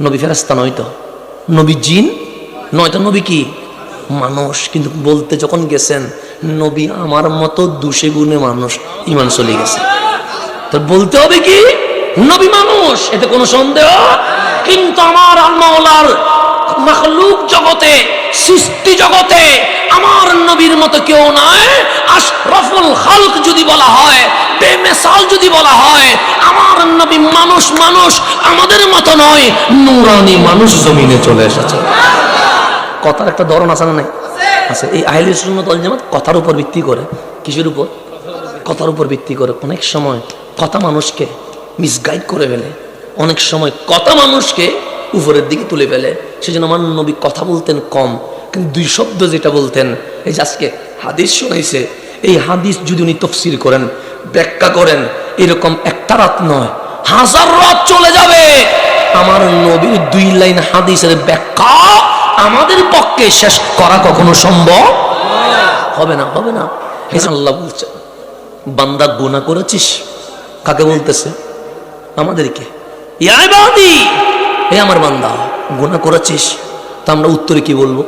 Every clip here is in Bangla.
নবী ফেরাস্তা নয়তো নবী জিন? নয়তো নবী কি? মানুষ। কিন্তু বলতে যখন গেছেন, নবী আমার মতো দুষে গুণে মানুষ ইমান চলে গেছে। তো বলতে হবে কি? নবী মানুষ, এতে কোনো সন্দেহ? কিন্তু আমার আল্লাহর মখলুক জগতে, সৃষ্টি জগতে, আমার নবীর মতো কেউ নয় আশরাফুল খালক যদি বলা হয় বেমেসাল যদি বলা হয়, আমার নবী মানুষ মানুষ আমাদের মতো নয়, নুরানি মানুষ জমিনে চলে এসেছে। কথার একটা ধরন আছে না নাই? আছে। এই আহলে সুন্নাত জামাত কথার উপর ভিত্তি করে। কিসের উপর? কথার উপর ভিত্তি করে। অনেক সময় কথা মানুষকে মিসগাইড করে ফেলে। অনেক সময় কথা মানুষকে উপরের দিকে তুলে ফেলে। সেজন্য আমার নবী কথা বলতেন কম। কিন্তু দুই শব্দ যেটা বলতেন, এই যে আজকে হাদিস শোনাইছে, এই হাদিস যদি উনি তফসির করেন ব্যাখ্যা করেন, এরকম একটা রাত নয়, হাজার রাত চলে যাবে। আমার নবীর দুই লাইন হাদিসের ব্যাখ্যা আমাদের পক্ষে শেষ করা কখনো সম্ভব হবে না হবে না। আল্লাহ বলছে, বান্দা গুনাহ করেছিস? কাকে বলতেছে? আমাদেরকে। হে আমার বান্দা, গুনাহ করেছিস? তা আমরা উত্তরে কি বলব?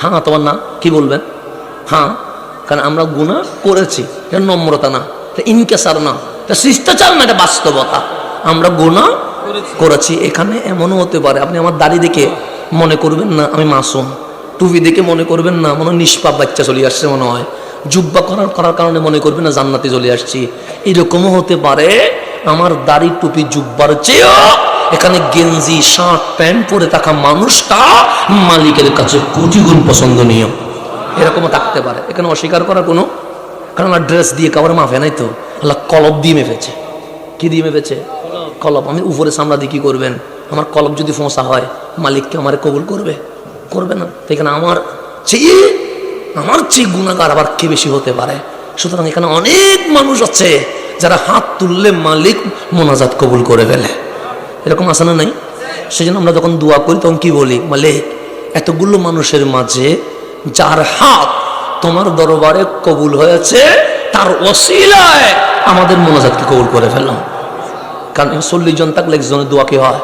হ্যাঁ তোমার না কি বলবেন? হ্যাঁ কারণ আমরা গুনাহ করেছি। এটা নম্রতা না। ইনকেসার না। এটা শিষ্টাচার না এটা বাস্তবতা। আমরা গুনাহ করেছি। এখানে এমনও হতে পারে। আপনি আমার দাড়ি দেখে মনে করবেন না আমি মাসুম। টুপি দেখে মনে করবেন না মনে নিষ্পাপ বাচ্চা চলে আসছে মনে হয়। জুব্বা করার করার কারণে মনে করবেন না জান্নাতে চলে আসছি। এরকমও হতে পারে। আমার দাড়ি টুপি জুব্বার চেয়েও এখানে গেঞ্জি শার্ট প্যান্ট পরে থাকা মানুষটা মালিকের কাছে কোটি গুণ পছন্দনীয়। এরকমও থাকতে পারে। এখানে অস্বীকার করার কোনো কারণ আমার ড্রেস দিয়ে কাবার মাফে নাই তো? আল্লাহ কলব দিয়ে মেপেছে। কি দিয়ে মেপেছে? কলব। আমি উপরে সামলা দিয়ে কি করবেন? আমার কলব যদি ফোঁসা হয়, মালিককে আমার কবুল করবে? করবে না। এখানে আমার চেয়ে আমার চেয়ে গুণাগার আবার কে বেশি হতে পারে? সুতরাং এখানে অনেক মানুষ আছে যারা হাত তুললে মালিক মোনাজাত কবুল করে ফেলে। এরকম আছে না নাই? সেজন্য আমরা যখন দোয়া করি, তখন কি বলি? মালিক, এতগুলো মানুষের মাঝে যার হাত তোমার দরবারে কবুল হয়েছে, তার ওসিলায় আমাদের মোনাজাতকে কবুল করে ফেললাম। কারণ চল্লিশ জন থাকলে একজনের দোয়া কি হয়?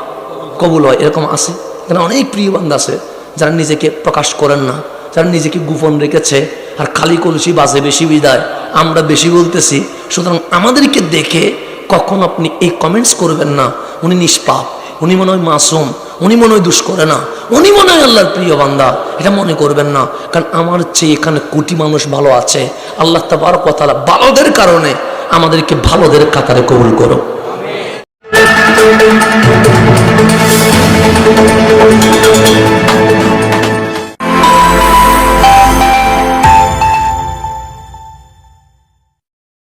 কবুল হয়, এরকম আছে। এখানে অনেক প্রিয় বান্ধব আছে, যারা নিজেকে প্রকাশ করেন না, যারা নিজেকে গোপন রেখেছে, আর খালি কলসি বাজে বেশি বিদায়, আমরা বেশি বলতেছি। সুতরাং আমাদেরকে দেখে কখন আপনি এই কমেন্টস করবেন না। উনি নিষ্পাপ, উনি মনে হয় মাসুম উনি মনে হয় করে না। উনি মনে হয় আল্লাহর প্রিয় বান্দা। এটা মনে করবেন না। কারণ আমার চেয়ে এখানে কোটি মানুষ ভালো আছে। আল্লাহ তাবার কথা ভালোদের কারণে আমাদেরকে ভালোদের কাতারে কবুল করো